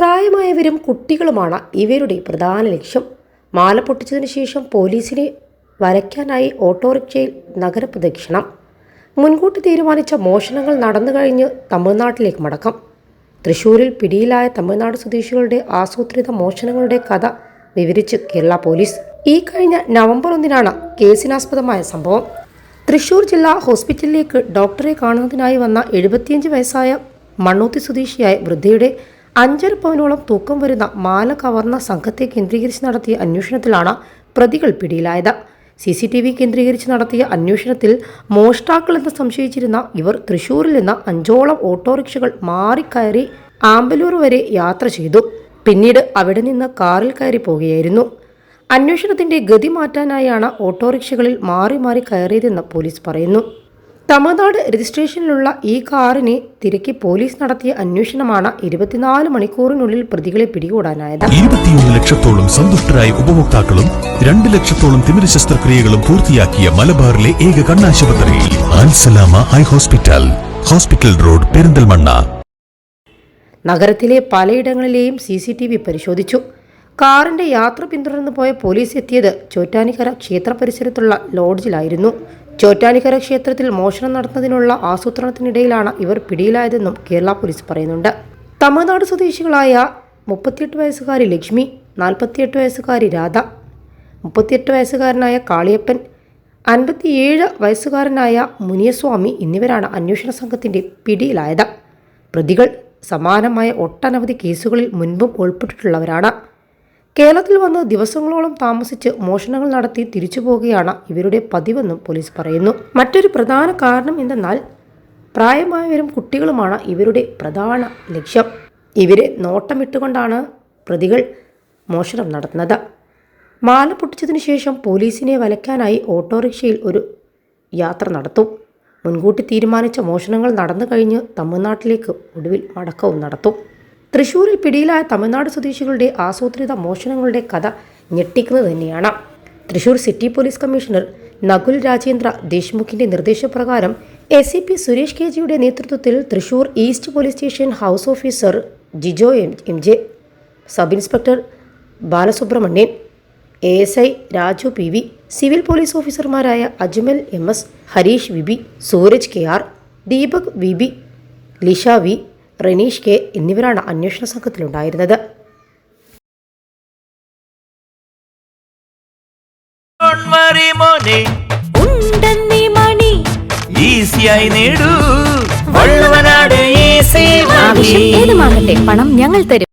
പ്രായമായവരും കുട്ടികളുമാണ് ഇവരുടെ പ്രധാന ലക്ഷ്യം. മാല പൊട്ടിച്ചതിന് ശേഷം പോലീസിനെ വരയ്ക്കാനായി ഓട്ടോറിക്ഷയിൽ നഗരപ്രദക്ഷിണം. മുൻകൂട്ടി തീരുമാനിച്ച മോഷണങ്ങൾ നടന്നു കഴിഞ്ഞ് തമിഴ്നാട്ടിലേക്ക് മടക്കം. തൃശൂരിൽ പിടിയിലായ തമിഴ്നാട് സ്വദേശികളുടെ ആസൂത്രിത മോഷണങ്ങളുടെ കഥ വിവരിച്ച് കേരള പോലീസ്. ഈ കഴിഞ്ഞ നവംബർ ഒന്നിനാണ് കേസിനാസ്പദമായ സംഭവം. തൃശൂർ ജില്ലാ ഹോസ്പിറ്റലിലേക്ക് ഡോക്ടറെ കാണുന്നതിനായി വന്ന എഴുപത്തിയഞ്ച് വയസ്സായ മണ്ണൂത്തി സ്വദേശിയായ വൃദ്ധയുടെ അഞ്ചര പവനോളം തൂക്കം വരുന്ന മാല കവർന്ന സംഘത്തെ കേന്ദ്രീകരിച്ച് നടത്തിയ അന്വേഷണത്തിലാണ് പ്രതികൾ പിടിയിലായത്. സി സി ടി വി കേന്ദ്രീകരിച്ച് നടത്തിയ അന്വേഷണത്തിൽ മോഷ്ടാക്കളെന്ന് സംശയിച്ചിരുന്ന ഇവർ തൃശൂരിൽ നിന്ന് അഞ്ചോളം ഓട്ടോറിക്ഷകൾ മാറിക്കയറി ആമ്പലൂർ വരെ യാത്ര ചെയ്തു. പിന്നീട് അവിടെ നിന്ന് കാറിൽ കയറി പോകുകയായിരുന്നു അന്വേഷണത്തിന്റെ ഗതി മാറ്റാനായാണ് ഓട്ടോറിക്ഷകളിൽ മാറി മാറി കയറിയതെന്ന് പോലീസ് പറയുന്നു. തമിഴ്നാട് രജിസ്ട്രേഷനിലുള്ള ഈ കാറിനെ തിരക്കി പോലീസ് നടത്തിയ അന്വേഷണമാണ് ഇരുപത്തിനാല് മണിക്കൂറിനുള്ളിൽ പ്രതികളെ പിടികൂടാനായത്. ഇരുപത്തിയൊന്ന് ലക്ഷത്തോളം സന്തുഷ്ടരായ ഉപഭോക്താക്കളും രണ്ട് ലക്ഷത്തോളം തിമിര ശസ്ത്രക്രിയകളും പൂർത്തിയാക്കിയ മലബാറിലെ ഏക കണ്ണാശുപത്രി Alsalama eye hospital hospital road Perinthalmanna. നഗരത്തിലെ പലയിടങ്ങളിലെയും സി സി ടി വി പരിശോധിച്ചു. കാറിന്റെ യാത്ര പിന്തുടർന്ന് പോയ പോലീസ് എത്തിയത് ചോറ്റാനിക്കര ക്ഷേത്ര പരിസരത്തുള്ള ലോഡ്ജിലായിരുന്നു. ചോറ്റാനിക്കര ക്ഷേത്രത്തിൽ മോഷണം നടത്തുന്നതിനുള്ള ആസൂത്രണത്തിനിടയിലാണ് ഇവർ പിടിയിലായതെന്നും കേരള പോലീസ് പറയുന്നുണ്ട്. തമിഴ്നാട് സ്വദേശികളായ മുപ്പത്തിയെട്ട് വയസ്സുകാരി ലക്ഷ്മി നാൽപ്പത്തിയെട്ട് വയസ്സുകാരി രാധ മുപ്പത്തിയെട്ട് വയസ്സുകാരനായ കാളിയപ്പൻ അൻപത്തിയേഴ് വയസ്സുകാരനായ മുനിയസ്വാമി എന്നിവരാണ് അന്വേഷണ സംഘത്തിന്റെ പിടിയിലായത്. പ്രതികൾ സമാനമായ ഒട്ടനവധി കേസുകളിൽ മുൻപും ഉൾപ്പെട്ടിട്ടുള്ളവരാണ്. കേരളത്തിൽ വന്ന് ദിവസങ്ങളോളം താമസിച്ച് മോഷണങ്ങൾ നടത്തി തിരിച്ചു പോകുകയാണ് ഇവരുടെ പതിവെന്നും പോലീസ് പറയുന്നു. മറ്റൊരു പ്രധാന കാരണം എന്തെന്നാൽ പ്രായമായവരും കുട്ടികളുമാണ് ഇവരുടെ പ്രധാന ലക്ഷ്യം. ഇവരെ നോട്ടമിട്ടുകൊണ്ടാണ് പ്രതികൾ മോഷണം നടത്തുന്നത്. മാല പൊട്ടിച്ചതിന് ശേഷം പോലീസിനെ വലയ്ക്കാനായി ഓട്ടോറിക്ഷയിൽ ഒരു യാത്ര നടത്തും. മുൻകൂട്ടി തീരുമാനിച്ച മോഷണങ്ങൾ നടന്നു കഴിഞ്ഞ് തമിഴ്നാട്ടിലേക്ക് ഒടുവിൽ മടക്കവും നടത്തും. തൃശൂരിൽ പിടിയിലായ തമിഴ്നാട് സ്വദേശികളുടെ ആസൂത്രിത മോഷണങ്ങളുടെ കഥ ഞെട്ടിക്കുന്നത് തന്നെയാണ്. Thrissur city police commissioner Nakul Rajendra ദേശ്മുഖിന്റെ നിർദ്ദേശപ്രകാരം എസ് പി സുരേഷ് കെ ജിയുടെ നേതൃത്വത്തിൽ Thrissur east police station house officer Jijo M M J sub inspector Balasubramanian A S I Raju P V civil police ഓഫീസർമാരായ Ajmal M S Harish V B Sooraj K R Deepak V B Lisha V Reneesh K എന്നിവരാണ് അന്വേഷണ സംഘത്തിലുണ്ടായിരുന്നത്. മറി മോനെ. ഉണ്ടെന്നീ മണി. ഈസിയായി നേടൂ. ആവശ്യം ഏതുമാകട്ടെ പണം ഞങ്ങൾ തരും.